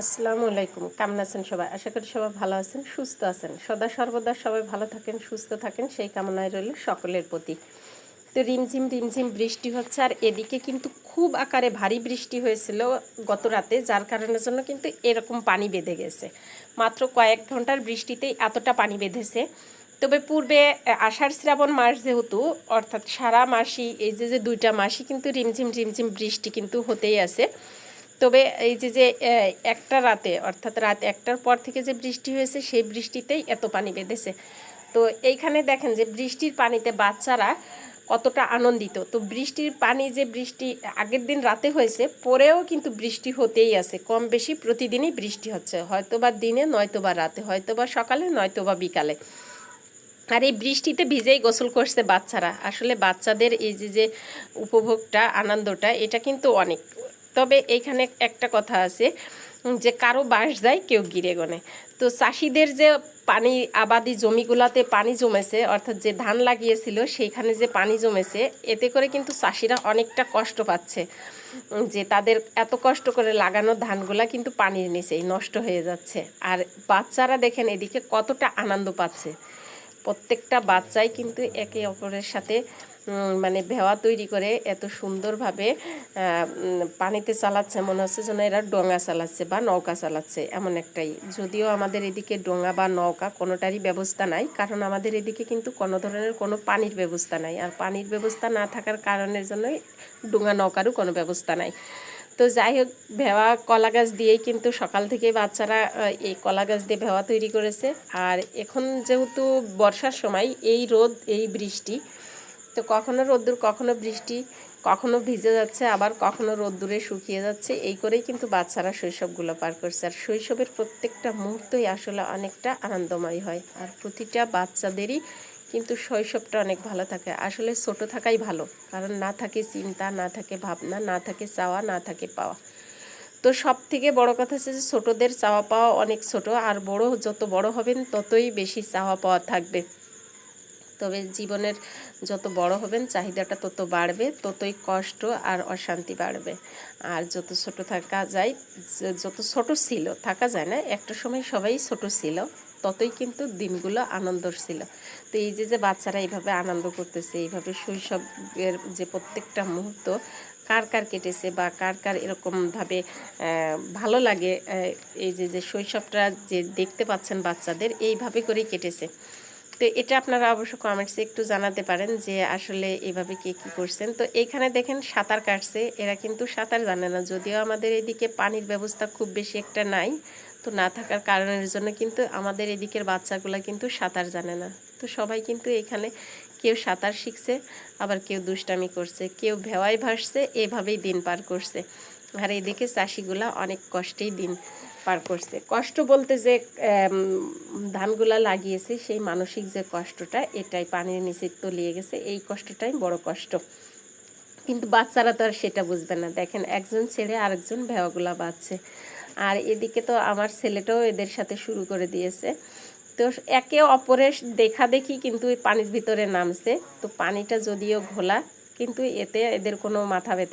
আসসালামু আলাইকুম। কেমন আছেন সবাই? আশা করি সবাই ভালো আছেন, সুস্থ আছেন। সদা সর্বদা সবাই ভালো থাকেন, সুস্থ থাকেন, সেই কামনায় রইল সকলের প্রতি। তো রিমঝিম রিমঝিম বৃষ্টি হচ্ছে, আর এদিকে কিন্তু খুব আকারে ভারী বৃষ্টি হয়েছিল গত রাতে, যার কারণের জন্য কিন্তু এরকম পানি বেঁধে গেছে। মাত্র কয়েক ঘণ্টার বৃষ্টিতেই এতটা পানি বেঁধেছে। তবে পূর্বে আষাঢ় শ্রাবণ মাস যেহেতু, অর্থাৎ সারা মাসই, এই যে যে দুইটা মাসই কিন্তু রিমঝিম রিমঝিম বৃষ্টি কিন্তু হতেই আছে। তবে এই যে যে একটা রাতে, অর্থাৎ রাত একটার পর থেকে যে বৃষ্টি হয়েছে, সেই বৃষ্টিতেই এত পানি বেঁধেছে। তো এইখানে দেখেন যে, বৃষ্টির পানিতে বাচ্চারা কতটা আনন্দিত। তো বৃষ্টির পানি যে বৃষ্টি আগের দিন রাতে হয়েছে, পরেও কিন্তু বৃষ্টি হতেই আছে। কম বেশি প্রতিদিনই বৃষ্টি হচ্ছে। হয়তো বা দিনে নয়তো বা রাতে হয়তো বা সকালে নয়তো বা বিকালে। আর এই বৃষ্টিতে ভিজেই গোসল করছে বাচ্চারা। আসলে বাচ্চাদের এই যে যে উপভোগটা, আনন্দটা, এটা কিন্তু অনেক। তবে এইখানে একটা কথা আছে যে কারও বাস যায় কেউ গিরে গনে। তো চাষিদের যে পানি আবাদি জমিগুলাতে পানি জমেছে, অর্থাৎ যে ধান লাগিয়েছিল সেইখানে যে পানি জমেছে, এতে করে কিন্তু চাষিরা অনেকটা কষ্ট পাচ্ছে যে তাদের এত কষ্ট করে লাগানো ধানগুলা কিন্তু পানির নিচেই নষ্ট হয়ে যাচ্ছে। আর বাচ্চারা দেখেন এদিকে কতটা আনন্দ পাচ্ছে। প্রত্যেকটা বাচ্চাই কিন্তু একে অপরের সাথে মানে ভেওয়া তৈরি করে এত সুন্দরভাবে পানিতে চালাচ্ছে। মনে হচ্ছে যেন এরা ডোঙা চালাচ্ছে বা নৌকা চালাচ্ছে এমন একটাই। যদিও আমাদের এদিকে ডোঙা বা নৌকা কোনোটারই ব্যবস্থা নাই, কারণ আমাদের এদিকে কিন্তু কোনো ধরনের কোনো পানির ব্যবস্থা নাই। আর পানির ব্যবস্থা না থাকার কারণের জন্যই ডোঙা নৌকারও কোনো ব্যবস্থা নাই। তো যাই হোক, ভেওয়া কলা গাছ দিয়েই কিন্তু সকাল থেকে বাচ্চারা এই কলা গাছ দিয়ে ভেওয়া তৈরি করেছে। আর এখন যেহেতু বর্ষার সময়, এই রোদ, এই বৃষ্টি, তো কখনো রোদ্দুর, কখনো বৃষ্টি, কখনো ভিজে যাচ্ছে, আবার কখনো রোদ্দুরে শুকিয়ে যাচ্ছে, এই করেই কিন্তু বাচ্চারা শৈশবগুলো পার করছে। আর শৈশবের প্রত্যেকটা মুহূর্তই আসলে অনেকটা আনন্দময় হয়। আর প্রতিটা বাচ্চাদেরই কিন্তু শৈশবটা অনেক ভালো থাকে। আসলে ছোট থাকাই ভালো, কারণ না থাকে চিন্তা, না থাকে ভাবনা, না থাকে চাওয়া, না থাকে পাওয়া। তো সব থেকে বড় কথা হচ্ছে যে ছোটোদের চাওয়া পাওয়া অনেক ছোট, আর বড় যত বড় হবেন ততই বেশি চাওয়া পাওয়া থাকবে। তবে জীবনের যত বড় হবেন, চাহিদাটা তত বাড়বে, ততই কষ্ট আর অশান্তি বাড়বে। আর যত ছোট থাকা যায়, যত ছোট ছিল, থাকা যায় না, একটা সময় সবাই ছোট ছিল। ততই কিন্তু দিনগুলো আনন্দর ছিল। তো এই যে যে বাচ্চারা এইভাবে আনন্দ করতেছে, এইভাবে শৈশবের যে প্রত্যেকটা মুহূর্ত কার কার কেটেছে বা কার কার এরকমভাবে ভালো লাগে এই যে যে শৈশবটা যে দেখতে পাচ্ছেন বাচ্চাদের, এইভাবে করেই কেটেছে। তো এটা আপনারা অবশ্য কমেন্টসে একটু জানাতে পারেন যে আসলে এভাবে কে কী করছেন। তো এইখানে দেখেন সাঁতার কাটছে, এরা কিন্তু সাঁতার জানে না, যদিও আমাদের এদিকে পানির ব্যবস্থা খুব বেশি একটা নাই। তো না থাকার কারণের জন্য কিন্তু আমাদের এদিকের বাচ্চাগুলো কিন্তু সাঁতার জানে না। তো সবাই কিন্তু এখানে কেউ সাঁতার শিখছে, আবার কেউ দুষ্টামি করছে, কেউ ভেওয়ায় ভাসছে, এভাবেই দিন পার করছে। আর এদিকে চাষিগুলা অনেক কষ্টেই দিন পার করছে। কষ্ট বলতে যে ধানগুলা লাগিয়েছে, সেই মানসিক যে কষ্টটা, এটাই পানির নিচে তলিয়ে গেছে। এই কষ্টটাই বড় কষ্ট। কিন্তু বাচ্চারা তো আর সেটা বুঝবে না। দেখেন, একজন ছেড়ে আরেকজন ভেওয়াগুলা বাচ্ছে আর এদিকে তো আমার ছেলেটাও এদের সাথে শুরু করে দিয়েছে। তো একে অপরের দেখা দেখি কিন্তু পানির ভিতরে নামছে। তো পানিটা যদিও ঘোলা, কিন্তু এতে এদের কোনো মাথা ব্যথা